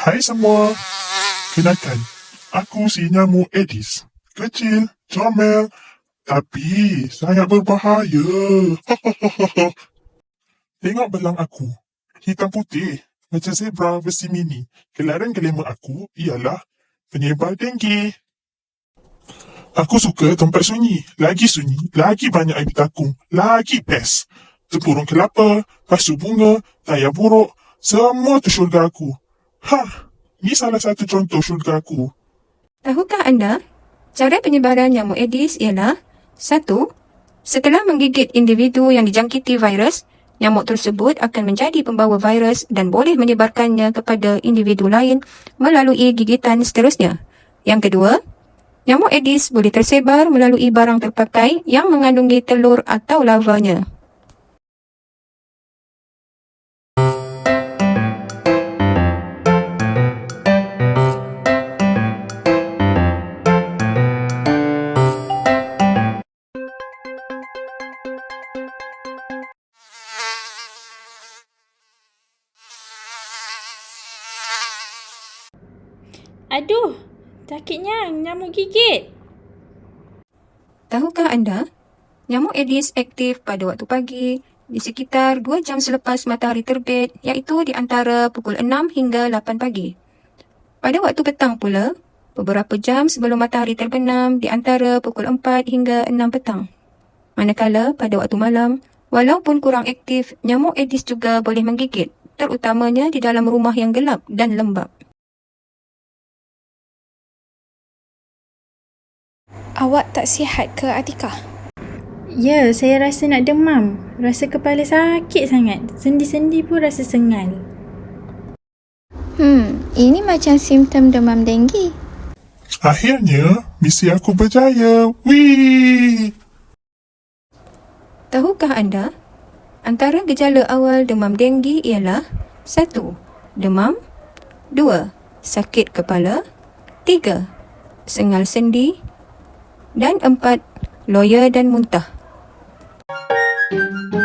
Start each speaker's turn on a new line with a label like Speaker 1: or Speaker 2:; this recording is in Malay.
Speaker 1: Hai semua. Kenalkan, aku si nyamuk Aedes. Kecil, comel, tapi sangat berbahaya. Tengok belang aku. Hitam putih, macam zebra versi mini. Gelaran glamour aku ialah penyebar denggi. Aku suka tempat sunyi. Lagi sunyi, lagi banyak air bertakung. Lagi best. Tempurung kelapa, pasu bunga, tayar buruk. Semua tu syurga aku. Ha, ni salah satu contoh syurga aku.
Speaker 2: Tahukah anda, cara penyebaran nyamuk Aedes ialah satu, Setelah menggigit individu yang dijangkiti virus, nyamuk tersebut akan menjadi pembawa virus dan boleh menyebarkannya kepada individu lain melalui gigitan seterusnya. Yang kedua, nyamuk Aedes boleh tersebar melalui barang terpakai yang mengandungi telur atau larvanya.
Speaker 3: Aduh, sakitnya nyamuk gigit.
Speaker 2: Tahukah anda, nyamuk Aedes aktif pada waktu pagi di sekitar 2 jam selepas matahari terbit iaitu di antara pukul 6 hingga 8 pagi. Pada waktu petang pula, beberapa jam sebelum matahari terbenam di antara pukul 4 hingga 6 petang. Manakala pada waktu malam, walaupun kurang aktif, nyamuk Aedes juga boleh menggigit, terutamanya di dalam rumah yang gelap dan lembap.
Speaker 4: Awak tak sihat ke Atikah?
Speaker 3: Ya, saya rasa nak demam. Rasa kepala sakit sangat. Sendi-sendi pun rasa sengal.
Speaker 4: Hmm, ini macam simptom demam denggi.
Speaker 1: Akhirnya, misi aku berjaya. Wih!
Speaker 2: Tahukah anda, antara gejala awal demam denggi ialah 1. Demam 2. Sakit kepala 3. Sengal sendi dan empat, lawyer dan muntah. Thank you.